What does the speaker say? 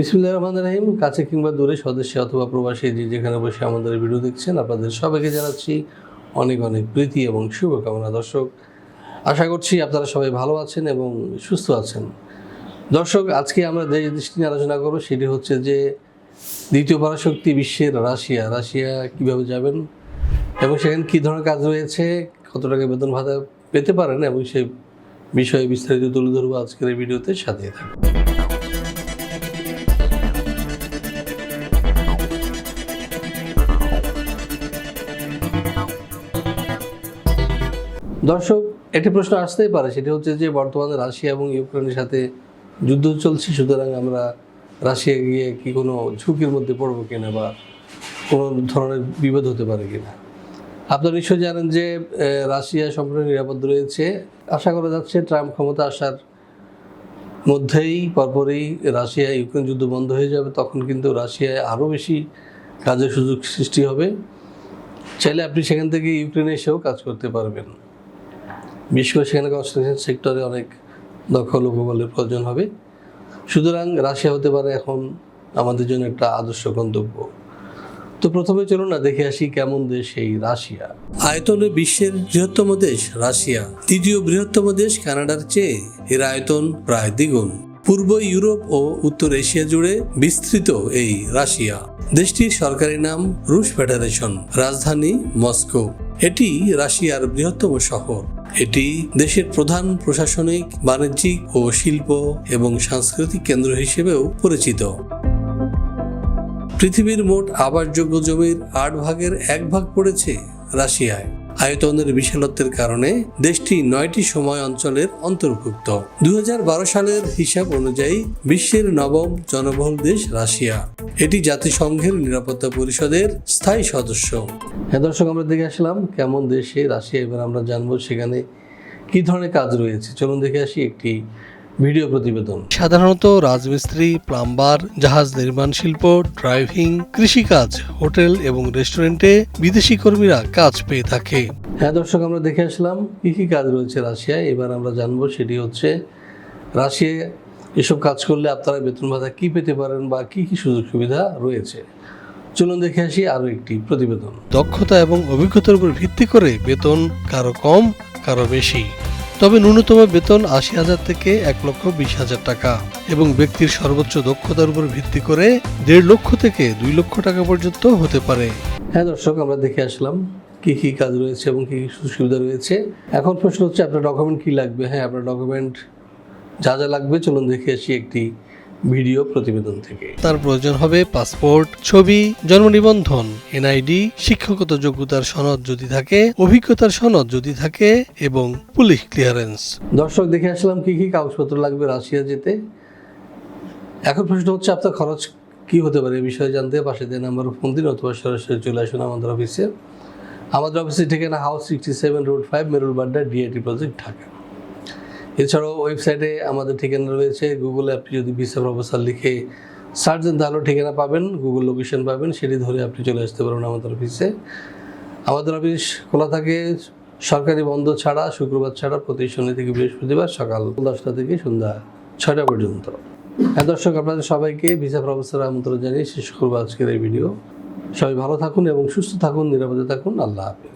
বিসমুল্লাহ রহমান রাহিম, কাছে কিংবা দূরে স্বদেশে অথবা প্রবাসী যে যেখানে বসে আমাদের ভিডিও দেখছেন, আপনাদের সবাইকে জানাচ্ছি অনেক অনেক প্রীতি এবং শুভকামনা। দর্শক, আশা করছি আপনারা সবাই ভালো আছেন এবং সুস্থ আছেন। দর্শক, আজকে আমরা যে দৃষ্টি নিয়ে আলোচনা করব, সেটি হচ্ছে যে দ্বিতীয় পরাশক্তি বিশ্বের রাশিয়া। রাশিয়া কীভাবে যাবেন এবং সেখানে কী ধরনের কাজ রয়েছে, কত টাকা বেতন ভাতা পেতে পারেন এবং সেই বিষয়ে বিস্তারিত তুলে ধরবো আজকের এই ভিডিওতে সাথে থাকুন। দর্শক, একটি প্রশ্ন আসতেই পারে, সেটি হচ্ছে যে বর্তমানে রাশিয়া এবং ইউক্রেনের সাথে যুদ্ধ চলছে, সুতরাং আমরা রাশিয়া গিয়ে কি কোনো ঝুঁকির মধ্যে পড়ব কিনা বা কোনো ধরনের বিপদ হতে পারে কিনা? আপনারা নিশ্চয়ই জানেন যে রাশিয়া সম্পূর্ণ নিরাপদ রয়েছে। আশা করা যাচ্ছে ট্রাম্প ক্ষমতা আসার মধ্যেই, পরপরই রাশিয়া ইউক্রেন যুদ্ধ বন্ধ হয়ে যাবে, তখন কিন্তু রাশিয়ায় আরও বেশি কাজের সুযোগ সৃষ্টি হবে। চাইলে আপনি সেখান থেকে ইউক্রেনে এসেও কাজ করতে পারবেন। বিশেষ করে সেখানে কনস্ট্রাকশন সেক্টরে অনেক দক্ষ লোকবলের প্রয়োজন হবে। সুতরাং রাশিয়া হতে পারে এখন আমাদের জন্য একটা আদর্শ গন্তব্য। তো প্রথমে চলুন না, দেখে আসি কেমন দেশ এই রাশিয়া। আয়তনে বিশ্বের বৃহত্তম দেশ, রাশিয়া। তৃতীয় বৃহত্তম দেশ কানাডার চেয়ে। এর আয়তন প্রায় দ্বিগুণ। পূর্ব ইউরোপ ও উত্তর এশিয়া জুড়ে বিস্তৃত এই রাশিয়া। দেশটির সরকারি নাম রুশ ফেডারেশন, রাজধানী মস্কো। এটি রাশিয়ার বৃহত্তম শহর। এটি দেশের প্রধান প্রশাসনিক, বাণিজ্যিক ও শিল্প এবং সাংস্কৃতিক কেন্দ্র হিসেবেও পরিচিত। পৃথিবীর মোট আবাসযোগ্য জমির আট ভাগের এক ভাগ পড়েছে রাশিয়ায়। আয়তনের বিশালত্বের কারণে দেশটি নয়টি সময় অঞ্চলের অন্তর্ভুক্ত। দু হাজার বারো সালের হিসাব অনুযায়ী বিশ্বের নবম জনবহুল দেশ রাশিয়া। এটি জাতিসংঘের নিরাপত্তা পরিষদের স্থায়ী সদস্য। হ্যাঁ দর্শক, আমরা দেখে আসলাম কেমন দেশে রাশিয়া, এবার আমরা জানব সেখানে কি ধরনের কাজ রয়েছে। চলুন দেখে আসি একটি ভিডিও প্রতিবেদন। সাধারণত রাজমিস্ত্রি প্লাম্বার জাহাজ নির্মাণ শিল্প ড্রাইভিং কৃষিকাজ হোটেল এবং রেস্টুরেন্টে বিদেশি কর্মীরা কাজ পেয়ে থাকে। হ্যাঁ দর্শক আমরা দেখে আসলাম কি কি কাজ রয়েছে রাশিয়ায়। এবার আমরা জানব সেটি হচ্ছে রাশিয়ায় এসব কাজ করলে আপনারা বেতন ভাতা কি পেতে পারেন বা কি কি সুযোগ সুবিধা রয়েছে? চলুন দেখে আসি আরও একটি প্রতিবেদন। দক্ষতা এবং অভিজ্ঞতার উপর ভিত্তি করে বেতন কারও কম কারও বেশি। তবে ন্যূনতম বেতন আশি হাজার থেকে এক লক্ষ বিশ হাজার টাকা এবং ব্যক্তির সর্বোচ্চ দক্ষতার উপর ভিত্তি করে দেড় লক্ষ থেকে দুই লক্ষ টাকা পর্যন্ত হতে পারে। হ্যাঁ দর্শক, আমরা দেখে আসলাম কি কি কাজ রয়েছে এবং কি কী সুবিধা রয়েছে। এখন প্রশ্ন হচ্ছে, আপনার ডকুমেন্ট কি লাগবে? হ্যাঁ আপনার ডকুমেন্ট যা যা লাগবে, চলুন দেখে আসি একটি ভিডিও প্রতিবেদন থেকে। তার প্রয়োজন হবে পাসপোর্ট ছবি জন্ম নিবন্ধন এনআইডি শিক্ষাগত যোগ্যতার সনদ যদি থাকে অভিজ্ঞতার সনদ যদি থাকে এবং পুলিশ ক্লিয়ারেন্স দর্শক দেখে আসলাম কি কি কাগজপত্র লাগবে রাশিয়া যেতে। এখন প্রশ্ন হচ্ছে আপনার খরচ কি হতে পারে এই বিষয়ে জানতে। পাশে দিয়ে নাম্বার ফোন দিন অথবা সরাসরি চলে আসুন আমাদের অফিসে আমাদের অফিসের ঠিকানা house sixty seven road five Merul Badda DIT project Dhaka. এছাড়াও ওয়েবসাইটে আমাদের ঠিকানা রয়েছে গুগল অ্যাপটি যদি ভিসা প্রফেসর লিখে সার্চ দেন তাহলেও ঠিকানা পাবেন গুগল লোকেশন পাবেন, সেটি ধরে আপনি চলে আসতে পারবেন আমাদের অফিসে আমাদের অফিস খোলা থাকে সরকারি বন্ধ ছাড়া, শুক্রবার ছাড়া, প্রতি শনি থেকে বৃহস্পতিবার সকাল দশটা থেকে সন্ধ্যা ছয়টা পর্যন্ত। হ্যাঁ দর্শক, আপনাদের সবাইকে ভিসা প্রফেসর আমন্ত্রণ জানিয়ে শেষ করব আজকের এই ভিডিও সবাই ভালো থাকুন এবং সুস্থ থাকুন, নিরাপদে থাকুন। আল্লাহ হাফিজ।